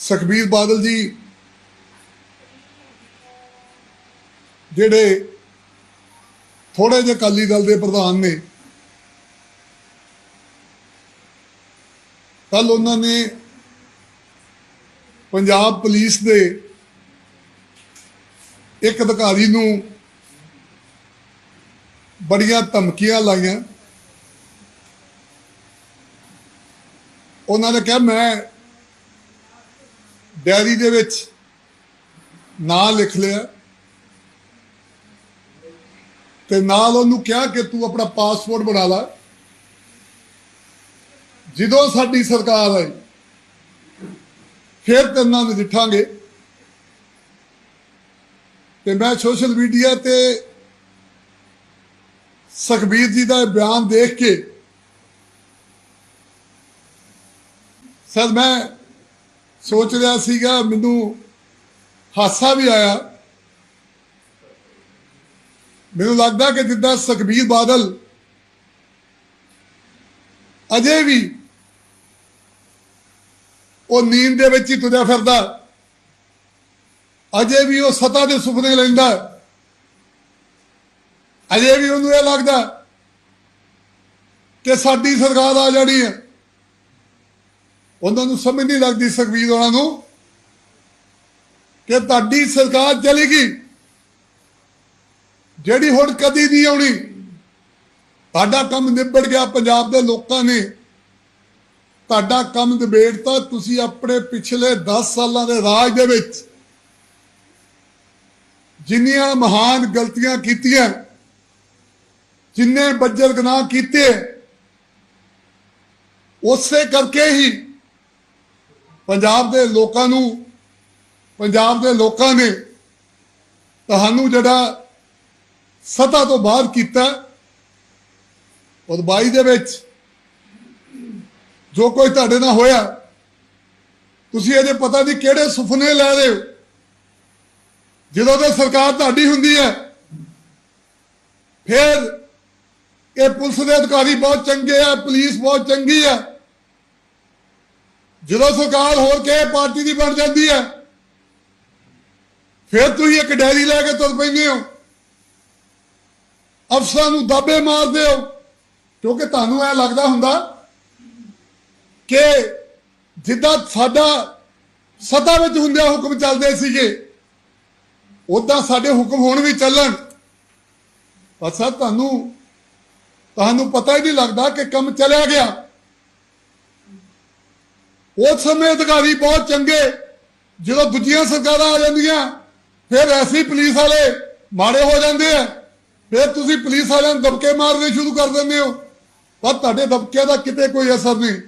ਸੁਖਬੀਰ ਬਾਦਲ ਜੀ ਜਿਹੜੇ ਥੋੜੇ ਜਿਹੇ ਅਕਾਲੀ ਦਲ ਦੇ ਪ੍ਰਧਾਨ ਨੇ ਕੱਲ ਉਹਨਾਂ ਨੇ ਪੰਜਾਬ ਪੁਲਿਸ ਦੇ ਇੱਕ ਅਧਿਕਾਰੀ ਨੂੰ ਬੜੀਆਂ ਧਮਕੀਆਂ ਲਾਈਆਂ। ਉਹਨਾਂ ਨੇ ਕਿਹਾ, ਮੈਂ ਡਾਇਰੀ ਦੇ ਵਿੱਚ ਨਾਂ ਲਿਖ ਲਿਆ ਤੇ ਨਾਲ ਉਹਨੂੰ ਕਿਹਾ ਕਿ ਤੂੰ ਆਪਣਾ ਪਾਸਪੋਰਟ ਬਣਾ ਲੈ। ਜਦੋਂ ਸਾਡੀ ਸਰਕਾਰ ਆਈ, ਫਿਰ ਤੇਰੇ ਨਾਲ ਨਜਿੱਠਾਂਗੇ ਤੇ ਮੈਂ ਸੋਸ਼ਲ ਮੀਡੀਆ ਤੇ ਸੁਖਬੀਰ ਜੀ ਦਾ ਇਹ ਬਿਆਨ ਦੇਖ ਕੇ, ਸਰ ਮੈਂ ਸੋਚ ਰਿਹਾ ਸੀਗਾ, ਮੈਨੂੰ ਹਾਸਾ ਵੀ ਆਇਆ। ਮੈਨੂੰ ਲੱਗਦਾ ਕਿ ਜਿੱਦਾਂ ਸੁਖਬੀਰ ਬਾਦਲ ਅਜੇ ਵੀ ਉਹ ਨੀਂਦ ਦੇ ਵਿੱਚ ਹੀ ਤੁਰਿਆ ਫਿਰਦਾ, ਅਜੇ ਵੀ ਉਹ ਸਤਾ ਦੇ ਸੁਪਨੇ ਲੈਂਦਾ, ਅਜੇ ਵੀ ਉਹਨੂੰ ਇਹ ਲੱਗਦਾ ਕਿ ਸਾਡੀ ਸਰਕਾਰ ਆ ਜਾਣੀ ਹੈ। ਉਹਨਾਂ ਨੂੰ ਸਮਝ ਨਹੀਂ ਲੱਗਦੀ ਸੁਖਬੀਰ ਉਹਨਾਂ ਨੂੰ ਕਿ ਤੁਹਾਡੀ ਸਰਕਾਰ ਚਲੇਗੀ। ਜਿਹੜੀ ਹੁਣ ਕਦੀ ਨਹੀਂ ਆਉਣੀ, ਤੁਹਾਡਾ ਕੰਮ ਨਿਬੜ ਗਿਆ ਪੰਜਾਬ ਦੇ ਲੋਕਾਂ ਨੇ। ਤੁਹਾਡਾ ਕੰਮ ਨਿਬੇੜਤਾ ਤੁਸੀਂ ਆਪਣੇ ਪਿਛਲੇ 10 ਸਾਲਾਂ ਦੇ ਰਾਜ ਦੇ ਵਿੱਚ ਜਿੰਨੀਆਂ ਮਹਾਨ ਗਲਤੀਆਂ ਕੀਤੀਆਂ, ਜਿੰਨੇ ਬੱਜਰ ਗੁਨਾਹ ਕੀਤੇ, ਉਸੇ ਕਰਕੇ ਹੀ ਪੰਜਾਬ ਦੇ ਲੋਕਾਂ ਨੂੰ, ਪੰਜਾਬ ਦੇ ਲੋਕਾਂ ਨੇ ਤੁਹਾਨੂੰ ਜਿਹੜਾ ਸਤਾ ਤੋਂ ਬਾਹਰ ਕੀਤਾ ਉਹ 22 ਦੇ ਵਿੱਚ ਜੋ ਕੋਈ ਤੁਹਾਡੇ ਨਾਲ ਹੋਇਆ, ਤੁਸੀਂ ਅਜੇ ਪਤਾ ਨਹੀਂ ਕਿਹੜੇ ਸੁਪਨੇ ਲੈ ਰਹੇ ਹੋ। ਜਦੋਂ ਤੇ ਸਰਕਾਰ ਤੁਹਾਡੀ ਹੁੰਦੀ ਹੈ, ਫਿਰ ਇਹ ਪੁਲਿਸ ਦੇ ਅਧਿਕਾਰੀ ਬਹੁਤ ਚੰਗੇ ਆ, ਪੁਲਿਸ ਬਹੁਤ ਚੰਗੀ ਆ। ਜਦੋਂ ਸਰਕਾਰ ਹੋਰ ਕਿਸੇ ਪਾਰਟੀ ਦੀ ਬਣ ਜਾਂਦੀ ਹੈ, ਫਿਰ ਤੁਸੀਂ ਇੱਕ ਡੈਰੀ ਲੈ ਕੇ ਤੁਰ ਪੈਂਦੇ ਹੋ। ਅਫਸਰਾਂ ਨੂੰ ਦਾਬੇ ਮਾਰਦੇ ਹੋ, ਕਿਉਂਕਿ ਤੁਹਾਨੂੰ ਇਹ ਲੱਗਦਾ ਹੁੰਦਾ ਕਿ ਜਿੱਦਾਂ ਸਾਡਾ ਸਤਾ ਵਿੱਚ ਹੁੰਦਿਆਂ ਹੁਕਮ ਚੱਲਦੇ ਸੀਗੇ ਉਦਾਂ ਸਾਡੇ ਹੁਕਮ ਹੁਣ ਵੀ ਚੱਲਣ। ਪਰ ਸਰ, ਤੁਹਾਨੂੰ ਤੁਹਾਨੂੰ ਪਤਾ ਹੀ ਨਹੀਂ ਲੱਗਦਾ ਕਿ ਕੰਮ ਚੱਲਿਆ ਗਿਆ। ਉਸ ਸਮੇਂ ਅਧਿਕਾਰੀ ਬਹੁਤ ਚੰਗੇ। ਜਦੋਂ ਦੂਜੀਆਂ ਸਰਕਾਰਾਂ ਆ ਜਾਂਦੀਆਂ, ਫਿਰ ਐਸੀ ਪੁਲਿਸ ਵਾਲੇ ਮਾੜੇ ਹੋ ਜਾਂਦੇ ਆ। ਫਿਰ ਤੁਸੀਂ ਪੁਲਿਸ ਵਾਲਿਆਂ ਨੂੰ ਦਬਕੇ ਮਾਰਨੇ ਸ਼ੁਰੂ ਕਰ ਦਿੰਦੇ ਹੋ। ਪਰ ਤੁਹਾਡੇ ਦਬਕਿਆਂ ਦਾ ਕਿਤੇ ਕੋਈ ਅਸਰ ਨਹੀਂ।